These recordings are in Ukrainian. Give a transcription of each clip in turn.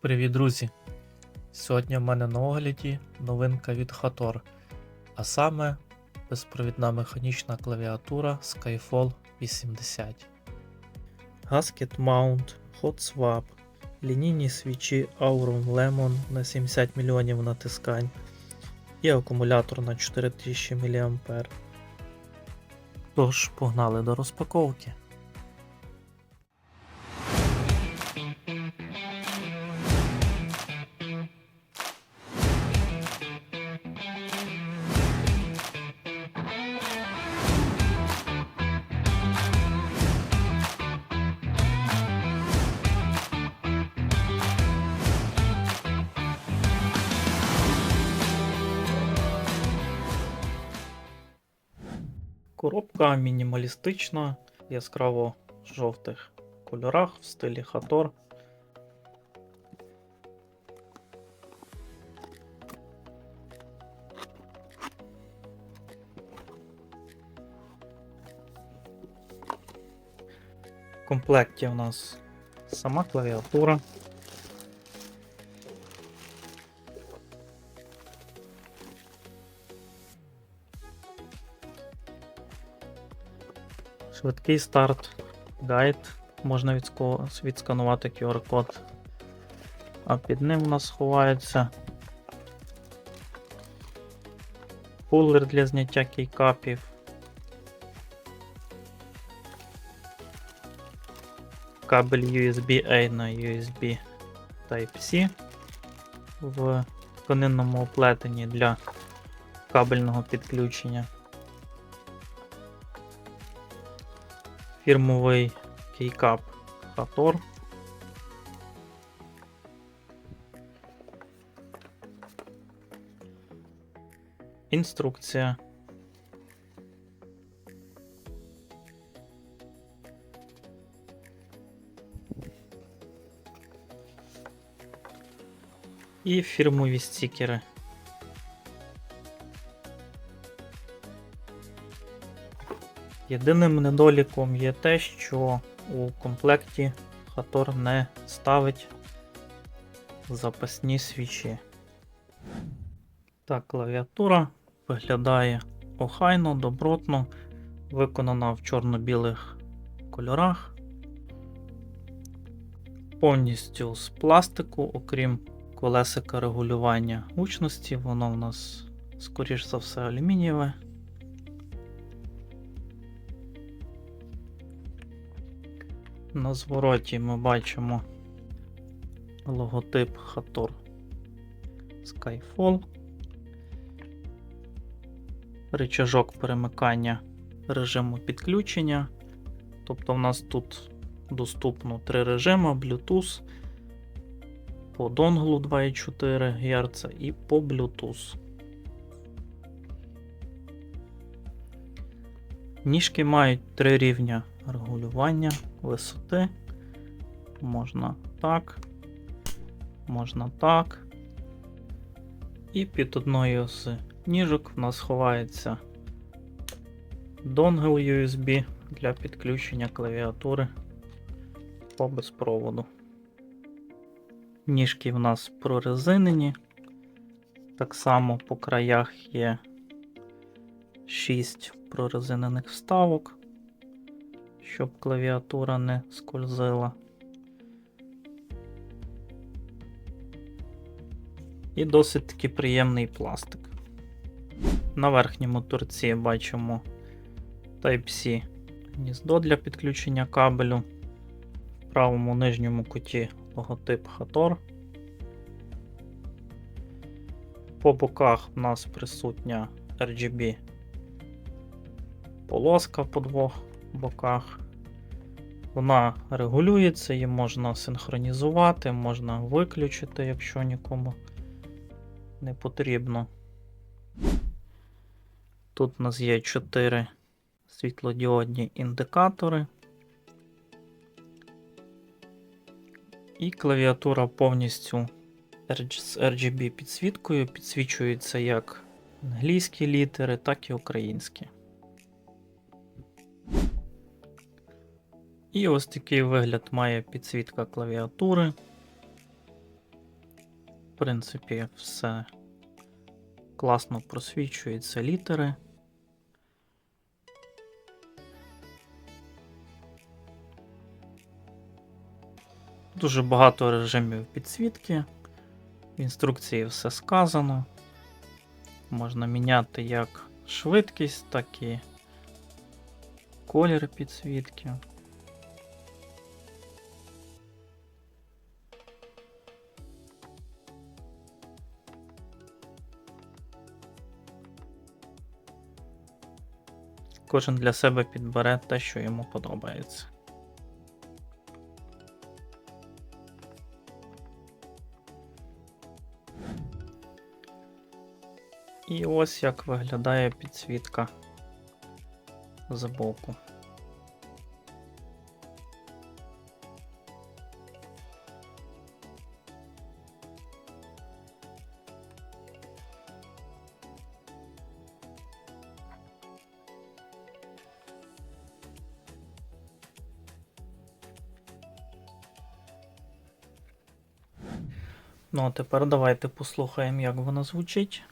Привіт, друзі! Сьогодні в мене на огляді новинка від Hator, а саме безпровідна механічна клавіатура Skyfall 80. Gasket Mount, Hot Swap, лінійні свічі Aurum Lemon на 70 мільйонів натискань і акумулятор на 4000 мА. Тож, погнали до розпаковки. Коробка мінімалістична, яскраво жовтих кольорах в стилі Хатор. В комплекті у нас сама клавіатура. Швидкий старт, гайд, можна відсканувати QR-код. А під ним у нас ховається пулер для зняття кейкапів. Кабель USB-A на USB Type-C в тканинному оплетенні для кабельного підключення. фірмовий кейкап Hator. Інструкція. І фірмові стікери. Єдиним недоліком є те, що у комплекті Хатор не ставить запасні свічі. Так, клавіатура виглядає охайно, добротно, виконана в чорно-білих кольорах. Повністю з пластику, окрім колесика регулювання гучності, воно в нас, скоріш за все, алюмінієве. На звороті ми бачимо логотип Hator Skyfall, рычажок перемикання режиму підключення. Тобто в нас тут доступно три режими: Bluetooth, по донглу 2,4 Гц і по Bluetooth. Ніжки мають три рівня регулювання висоти. Можна так, можна так. І під одною з ніжок в нас ховається донгл USB для підключення клавіатури по безпроводу. Ніжки в нас прорезинені. Так само по краях є 6 прорезинених вставок щоб клавіатура не скользила. І досить таки приємний пластик. На верхньому торці бачимо Type-C гніздо для підключення кабелю. В правому нижньому куті логотип Hator. По боках у нас присутня RGB полоска по двох боках. Вона регулюється, її можна синхронізувати, можна виключити, якщо нікому не потрібно. Тут у нас є 4 світлодіодні індикатори. І клавіатура повністю з RGB підсвіткою підсвічується як англійські літери, так і українські. І ось такий вигляд має підсвітка клавіатури. В принципі, все класно просвічуються літери. Дуже багато режимів підсвітки. В інструкції все сказано. Можна міняти як швидкість, так і колір підсвітки. Кожен для себе підбере те, що йому подобається. І ось як виглядає підсвітка збоку. Ну, а тепер давайте послухаємо, як воно звучить.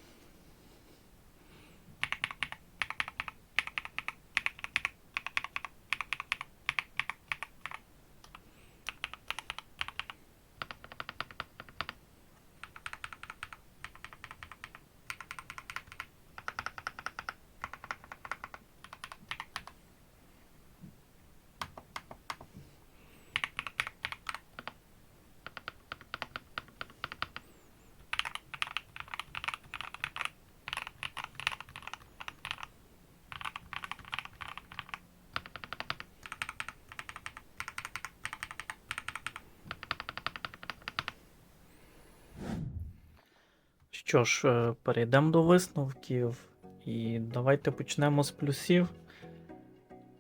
Що ж, е, перейдемо до висновків. І давайте почнемо з плюсів.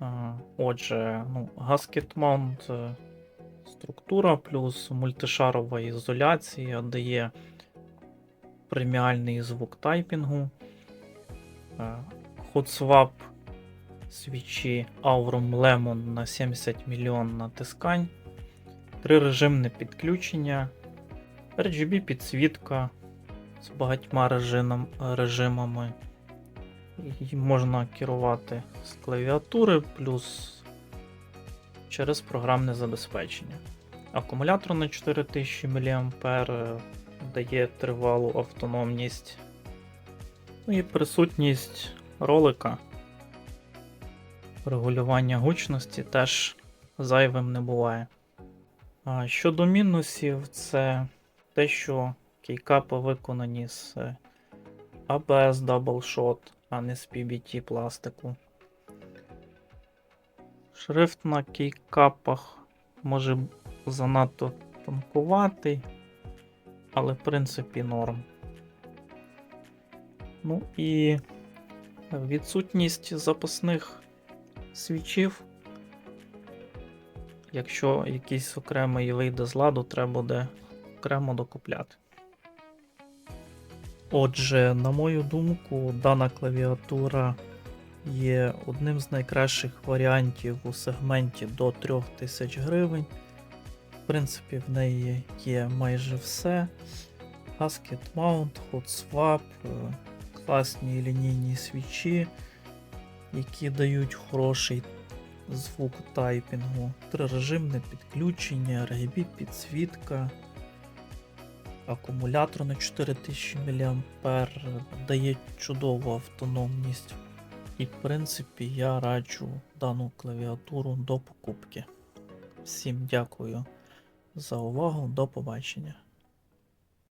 Е, Отже, ну, Gasket Mount е, структура плюс мультишарова ізоляція дає преміальний звук тайпінгу. HotSwap свічі Aurum Lemon на 70 мільйон натискань. Трирежимне підключення. RGB підсвітка з багатьма режимам, режимами. І можна керувати з клавіатури плюс через програмне забезпечення. Акумулятор на 4000 мА дає тривалу автономність. Ну і присутність ролика. Регулювання гучності теж зайвим не буває. Щодо мінусів, це те, що кейкапи виконані з ABS Double Shot, а не з PBT пластику. Шрифт на кейкапах може занадто тонкуватий, але в принципі норм. Ну і відсутність запасних свічів. Якщо якийсь окремий вийде з ладу, треба буде окремо докупляти. Отже, на мою думку, дана клавіатура є одним з найкращих варіантів у сегменті до 3000 гривень. В принципі, в неї є майже все. Gasket Mount, Hot е, класні лінійні свічі, які дають хороший звук тайпінгу, трирежимне підключення, RGB підсвітка. Акумулятор на 4000 мА дає чудову автономність. І, в принципі, я раджу дану клавіатуру до покупки. Всім дякую за увагу, до побачення.